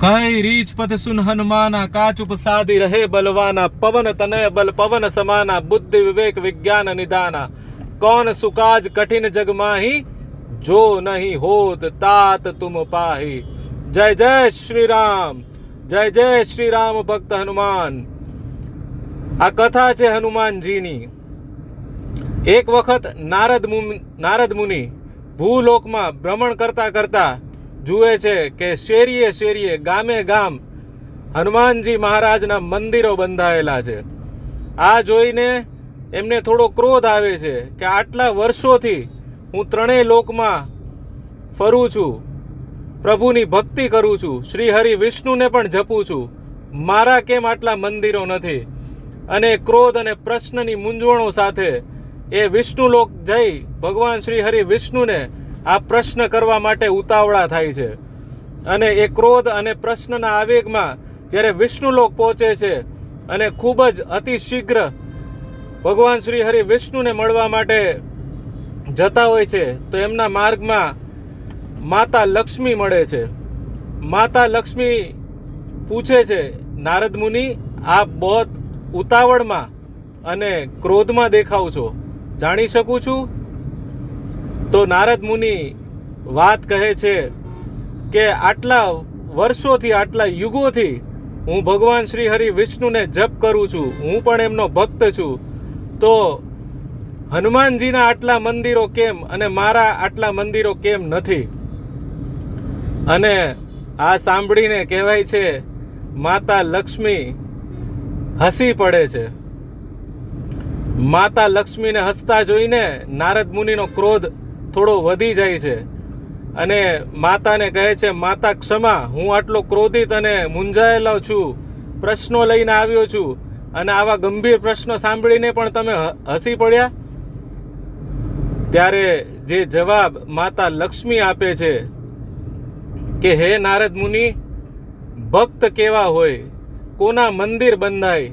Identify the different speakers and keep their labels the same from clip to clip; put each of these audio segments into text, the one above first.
Speaker 1: કઈ રીચ પદ સુન હનુમાના કાચુપ સાદી રહે બલવાના, પવન તનય બલ, પવન સમાના, બુદ્ધિ વિવેક, વિજ્ઞાન નિદાના. કોણ સુકાજ કઠિન જગ માહી? જો નહીં હોત તાત તુમ પાહી. જય જય શ્રી રામ જય જય શ્રી રામ ભક્ત હનુમાન. આ કથા છે હનુમાનજીની. એક વખત નારદ નારદ મુનિ ભૂલોકમાં ભ્રમણ કરતા કરતા જુએ છે કે શેરીએ શેરીએ, ગામે ગામ હનુમાનજી મહારાજના મંદિરો બંધાયેલા છે. આ જોઈને એમને થોડો ક્રોધ આવે છે કે આટલા વર્ષોથી હું ત્રણેય લોકમાં ફરું છું, પ્રભુની ભક્તિ કરું છું, શ્રી હરિ વિષ્ણુને પણ જપું છું. મારા કેમ આટલા મંદિરો નથી? અને ક્રોધ અને પ્રશ્નની મૂંઝવણો સાથે એ વિષ્ણુ લોક જઈ ભગવાન શ્રી હરિ વિષ્ણુને આ પ્રશ્ન કરવા માટે ઉતાવળા થાય છે. અને એ ક્રોધ અને પ્રશ્નના આવેગમાં જ્યારે વિષ્ણુ લોક પહોંચે છે અને ખૂબ જ અતિ શીઘ્ર ભગવાન શ્રી હરિ વિષ્ણુને મળવા માટે જતા હોય છે, તો એમના માર્ગમાં માતા લક્ષ્મી મળે છે. માતા લક્ષ્મી પૂછે છે, નારદ મુનિ, આપ બહુ ઉતાવળમાં અને ક્રોધમાં દેખાવ છો. જાણી શકું છું? તો નારદ મુનિ વાત કહે છે કે આટલા વર્ષોથી, આટલા યુગોથી હું ભગવાન શ્રી હરિ વિષ્ણુને જપ કરું છું, હું પણ એમનો ભક્ત છું. તો હનુમાનજીના આટલા મંદિરો કેમ અને મારા આટલા મંદિરો કેમ નથી? અને આ સાંભળીને કહેવાય છે, માતા લક્ષ્મી હસી પડે છે. માતા લક્ષ્મીને હસતા જોઈને નારદ મુનિનો ક્રોધ થોડો વધી જાય છે. અને માતાને કહે છે, માતા ક્ષમા, હું આટલો ક્રોધિત અને મૂંઝાયેલો છું. પ્રશ્નો લઈને આવ્યો છું. અને આવા ગંભીર પ્રશ્નો સાંભળીને પણ તમે હસી પડ્યા? ત્યારે જે જવાબ માતા લક્ષ્મી આપે છે કે, હે નારદ મુનિ, ભક્ત કેવા હોય? કોના મંદિર બંધાય?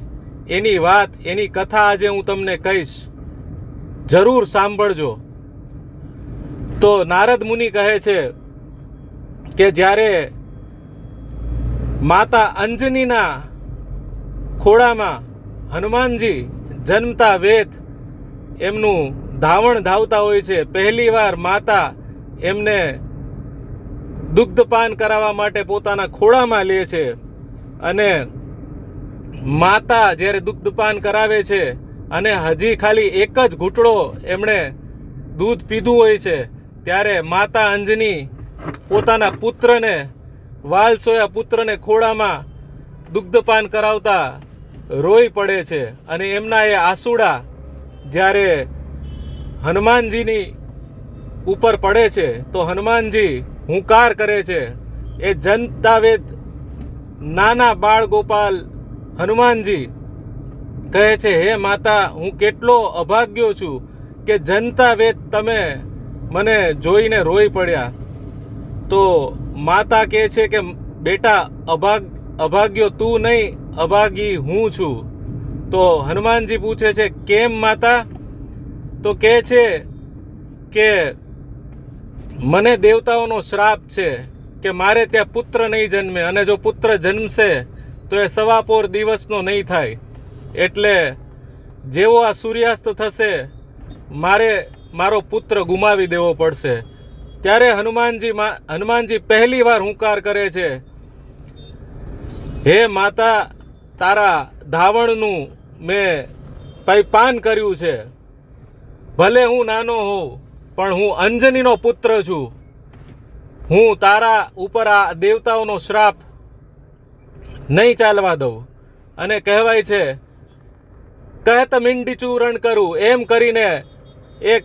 Speaker 1: એની વાત, એની કથા આજે હું તમને કહીશ. જરૂર સાંભળજો. તો નારદ મુનિ કહે છે કે જ્યારે માતા અંજનીના ખોળામાં હનુમાનજી જન્મતા વેત એમનું ધાવણ ધાવતા હોય છે પહેલીવાર માતા એમને દુગ્ધપાન કરાવવા માટે પોતાના ખોળામાં લે છે અને માતા જ્યારે દુગ્ધપાન કરાવે છે અને હજી ખાલી એક જ ઘૂંટડો એમણે દૂધ પીધું હોય છે ત્યારે માતા અંજની પોતાના પુત્રને, વાલસોયા પુત્રને ખોળામાં દુગ્ધપાન કરાવતા રોઈ પડે છે. અને એમના એ આસુડા જ્યારે હનુમાનજીની ઉપર પડે છે, તો હનુમાનજી હુંકાર કરે છે. એ જનતા વેદ નાના બાળ ગોપાલ હનુમાનજી કહે છે, હે માતા, હું કેટલો અભાગ્યો છું કે જનતા વેદ તમે મને જોઈને રોઈ પડ્યા. તો માતા કહે છે કે, બેટા, અભાગ, અભાગ્યો તું નહીં, અભાગી હું છું. તો હનુમાનજી પૂછે છે, કેમ માતા? તો કહે છે કે, મને દેવતાઓનો શ્રાપ છે કે મારે ત્યાં પુત્ર નહીં જન્મે અને જો પુત્ર જન્મશે, તો એ સવાપોર દિવસનો નહીં થાય. એટલે જેવો આ સૂર્યાસ્ત થશે, મારે મારો પુત્ર ગુમાવી દેવો પડશે. ત્યારે હનુમાનજી હનુમાનજી પહેલી વાર હુંકાર કરે છે. હે માતા, તારા ધાવણનું મેં પૈપાન કર્યું છે. ભલે હું નાનો હોઉં, પણ હું અંજનીનો પુત્ર છું. હું તારા ઉપર આ દેવતાઓનો શ્રાપ નહીં ચાલવા દઉં. અને કહેવાય છે, કહેત મીંડી ચૂરણ કરું. એમ કરીને એક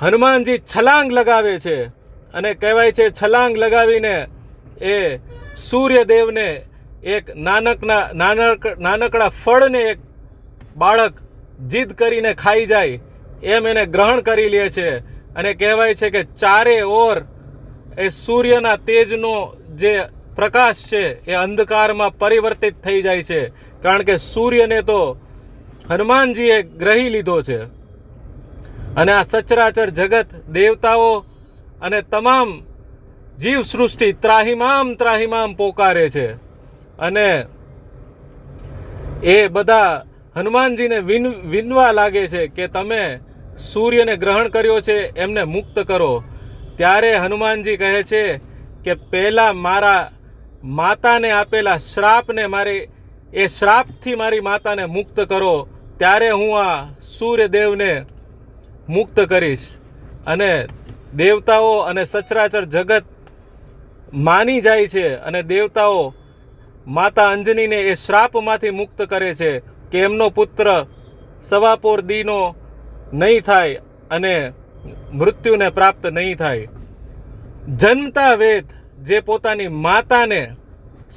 Speaker 1: હનુમાનજી છલાંગ લગાવે છે અને કહેવાય છે છલાંગ લગાવીને એ સૂર્યદેવને એક નાનકના નાનક નાનકડા ફળને એક બાળક જીદ કરીને ખાઈ જાય એમ એને ગ્રહણ કરી લે છે અને કહેવાય છે કે ચારે ઓર એ સૂર્યના તેજનો જે પ્રકાશ છે એ અંધકારમાં પરિવર્તિત થઈ જાય છે. કારણ કે સૂર્યને તો હનુમાનજીએ ગ્રહી લીધો છે. અને આ સચરાચર જગત, દેવતાઓ અને તમામ જીવ સૃષ્ટિ ત્રાહિમામ ત્રાહિમામ પોકારે છે. અને એ બધા હનુમાનજીને વિન, વિનવા લાગે છે કે તમે સૂર્યને ગ્રહણ કર્યો છે, એમને મુક્ત કરો. ત્યારે હનુમાનજી કહે છે કે પહેલાં મારા માતાને આપેલા શ્રાપને મારી, એ શ્રાપથી મારી માતાને મુક્ત કરો. ત્યારે હું આ સૂર્યદેવને મુક્ત કરીશ. અને દેવતાઓ અને સચરાચર જગત માની જાય છે અને દેવતાઓ માતા અંજનીને એ શ્રાપમાંથી મુક્ત કરે છે કે એમનો પુત્ર સવાપોર દીનો નહીં થાય અને મૃત્યુને પ્રાપ્ત નહીં થાય. જનતા વેદ જે પોતાની માતાને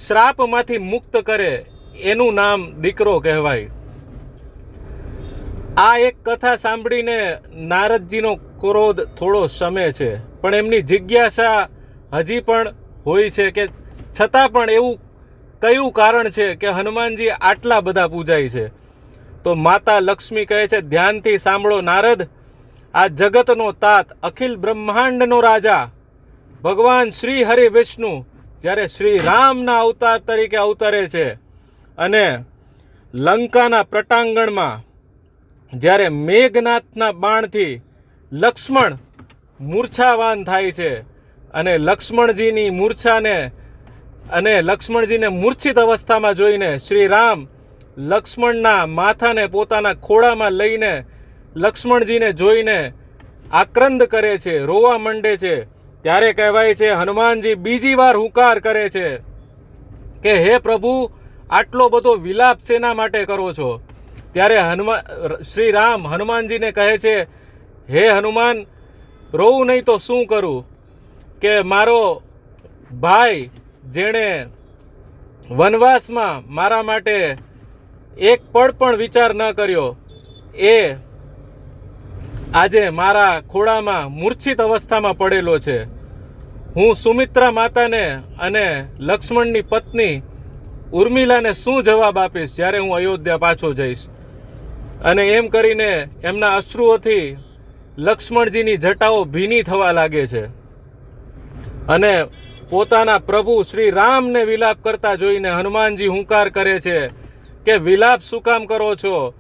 Speaker 1: શ્રાપમાંથી મુક્ત કરે, એનું નામ દીકરો કહેવાય. આ એક કથા સાંભળીને નારદજીનો ક્રોધ થોડો શમે છે. પણ એમની જિજ્ઞાસા હજી પણ હોય છે કે છતાં પણ એવું કયું કારણ છે કે હનુમાનજી આટલા બધા પૂજાય છે? તો માતા લક્ષ્મી કહે છે, ધ્યાનથી સાંભળો નારદ, આ જગતનો તાત અખિલ બ્રહ્માંડનો રાજા. ભગવાન શ્રી હરિ વિષ્ણુ જ્યારે શ્રી રામના અવતાર તરીકે અવતરે છે અને લંકાના પ્રટાંગણમાં જ્યારે મેઘનાથના બાણથી લક્ષ્મણ મૂર્છાવાન થાય છે અને લક્ષ્મણજીની મૂર્છાને અને લક્ષ્મણજીને મૂર્છિત અવસ્થામાં જોઈને શ્રી રામ લક્ષ્મણના માથાને પોતાના ખોળામાં લઈને લક્ષ્મણજીને જોઈને આક્રંદ કરે છે, રોવા માંડે છે. ત્યારે કહેવાય છે, હનુમાનજી, બીજી વાર હુંકાર કરે છે કે, હે પ્રભુ, આટલો બધો વિલાપ શેના માટે કરો છો? ત્યારે હનુમાન શ્રી રામ હનુમાનજીને કહે છે, હે હનુમાન, રોવું નહીં તો શું કરું? કે મારો ભાઈ જેણે વનવાસમાં મારા માટે એક પળ પણ વિચાર ન કર્યો, એ આજે મારા ખોળામાં મૂર્છિત અવસ્થામાં પડેલો છે. હું સુમિત્રા માતાને અને લક્ષ્મણની પત્ની ઉર્મિલાને શું જવાબ આપીશ જ્યારે હું અયોધ્યા પાછો જઈશ? અને એમ કરીને એમના અશ્રુઓથી લક્ષ્મણજીની જટાઓ ભીની થવા લાગે છે. અને પોતાના પ્રભુ શ્રી રામને વિલાપ કરતા જોઈને હનુમાનજી હુંકાર કરે છે કે, વિલાપ શું કામ કરો છો?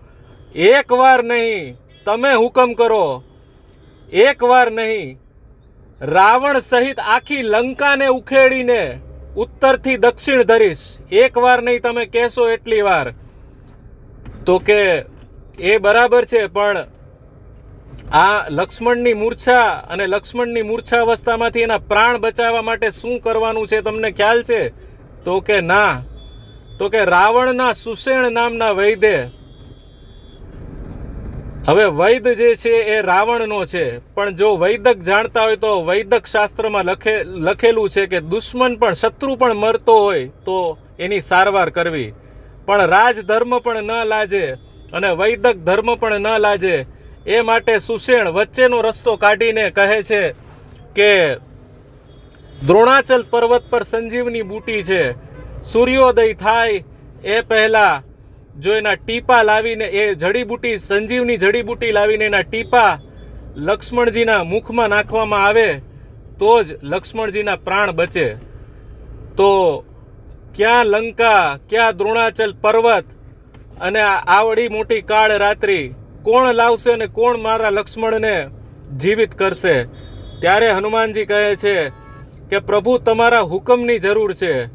Speaker 1: એક વાર નહીં, તમે હુકમ કરો. એક વાર નહીં, રાવણ સહિત આખી લંકાને ઉખેડીને ઉત્તરથી દક્ષિણ ધરીશ. એક વાર નહીં, તમે કહેશો એટલી વાર. તો કે એ બરાબર છે, પણ આ લક્ષ્મણની મૂર્છા અને લક્ષ્મણની મૂર્છા અવસ્થામાંથી એના પ્રાણ બચાવવા માટે શું કરવાનું છે, તમને ખ્યાલ છે? તો કે ના, તો કે રાવણના સુષેણ નામના વૈદ્ય. હવે વૈદ જે છે એ રાવણનો છે, પણ જો વૈદક જાણતા હોય તો વૈદક શાસ્ત્રમાં લખે, લખેલું છે કે દુશ્મન પણ શત્રુ પણ મરતો હોય તો એની સારવાર કરવી. પણ રાજધર્મ પણ ન લાજે. અને વૈદક ધર્મ પણ ન લાજે. એ માટે સુષેણ વચ્ચેનો રસ્તો કાઢીને કહે છે કે, દ્રોણાચલ પર્વત પર સંજીવની બૂટી છે. સૂર્યોદય થાય એ પહેલા જો એના ટીપા લાવીને, એ જડીબૂટી સંજીવની જડીબૂટી લાવીને એના ટીપા લક્ષ્મણજીના મુખમાં નાખવામાં આવે, તો જ લક્ષ્મણજીના પ્રાણ બચે. તો ક્યાં લંકા, ક્યાં દ્રોણાચલ પર્વત અને આવડી મોટી કાળ રાત્રિ કોણ લાવશે અને કોણ મારા લક્ષ્મણને જીવિત કરશે? ત્યારે હનુમાનજી કહે છે કે, પ્રભુ, તમારા હુકમની જરૂર છે.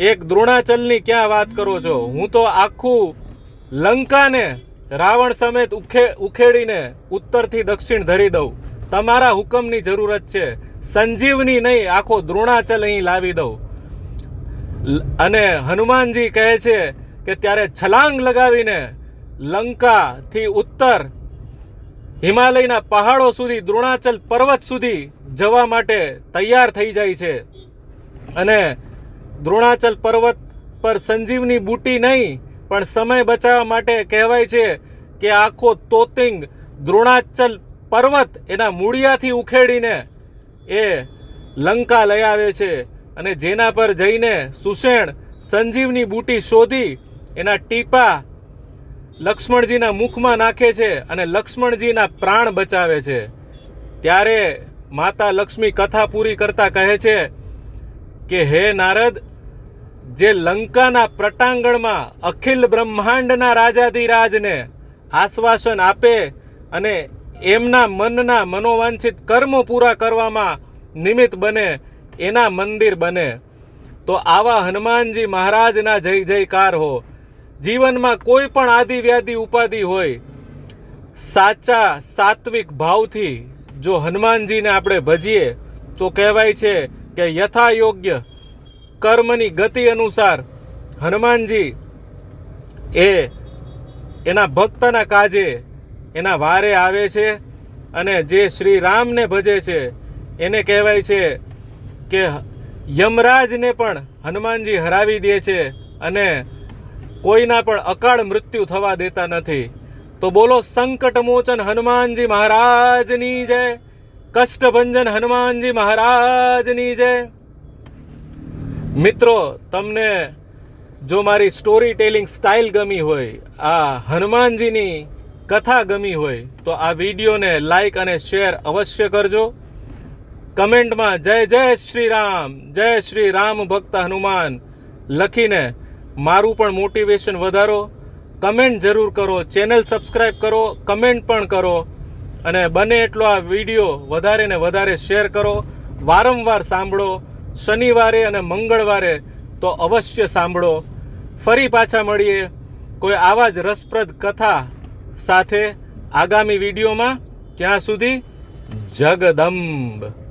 Speaker 1: એક દ્રોણાચલની ક્યાં વાત કરો છો? હું તો આખું લંકાને રાવણ સમેત ઉખે, ઉખેડીને ઉત્તરથી દક્ષિણ ધરી દઉં. તમારા હુકમની જરૂરત છે. સંજીવની નહીં, આખો દ્રોણાચલ અહીં લાવી દઉં. અને હનુમાનજી કહે છે કે ત્યારે છલાંગ લગાવીને લંકાથી ઉત્તર હિમાલયના પહાડો સુધી, દ્રોણાચલ પર્વત સુધી જવા માટે તૈયાર થઈ જાય છે. અને દ્રોણાચલ પર્વત પર સંજીવની બૂટી નહીં, પણ સમય બચાવવા માટે કહેવાય છે કે આખો તોતિંગ દ્રોણાચલ પર્વત એના મૂળિયાથી ઉખેડીને એ લંકા લઈ આવે છે. અને જેના પર જઈને સુષેણ સંજીવની બૂટી શોધી એના ટીપા લક્ષ્મણજીના મુખમાં નાખે છે અને લક્ષ્મણજીના પ્રાણ બચાવે છે. ત્યારે માતા લક્ષ્મી કથા પૂરી કરતા કહે છે કે, હે નારદ, જે લંકાના પ્રટાંગણમાં અખિલ બ્રહ્માંડના રાજાધિરાજને આશ્વાસન આપે અને એમના મનના મનોવાંછિત કર્મો પૂરા કરવામાં નિમિત્ત બને, એના મંદિર બને. તો આવા હનુમાનજી મહારાજના જય જયકાર હો. જીવનમાં કોઈ પણ આદિ વ્યાધિ ઉપાધિ હોય, સાચા સાત્વિક ભાવથી જો હનુમાનજીને આપણે ભજીએ, તો કહેવાય છે કે યથા યોગ્ય કર્મની ગતિ અનુસાર હનુમાનજી એ એના ભક્તના કાજે એના વારે આવે છે અને જે શ્રી રામને ભજે છે, એને કહેવાય છે કે યમરાજને પણ હનુમાનજી હરાવી દે છે અને કોઈના પણ અકાળ મૃત્યુ થવા દેતા નથી. તો બોલો સંકટ મોચન હનુમાનજી મહારાજની જય. કષ્ટભંજન હનુમાનજી મહારાજની જય. મિત્રો, તમને જો મારી સ્ટોરી ટેલિંગ સ્ટાઇલ ગમી હોય, આ હનુમાનજીની કથા ગમી હોય, તો આ વિડીયોને લાઈક અને શેર અવશ્ય કરજો. કમેન્ટમાં જય જય શ્રી રામ, જય શ્રી રામ ભક્ત હનુમાન લખીને મારું પણ મોટિવેશન વધારો. કમેન્ટ જરૂર કરો ચેનલ સબસ્ક્રાઈબ કરો કમેન્ટ પણ કરો. અને બને એટલો આ વીડિયો વધારે ને વધારે શેર કરો. વારંવાર સાંભળો. શનિવારે અને મંગળવારે તો અવશ્ય સાંભળો. ફરી પાછા મળીએ. કોઈ આવા જ રસપ્રદ કથા સાથે આગામી વિડીયોમાં. ત્યાં સુધી જગદંબ.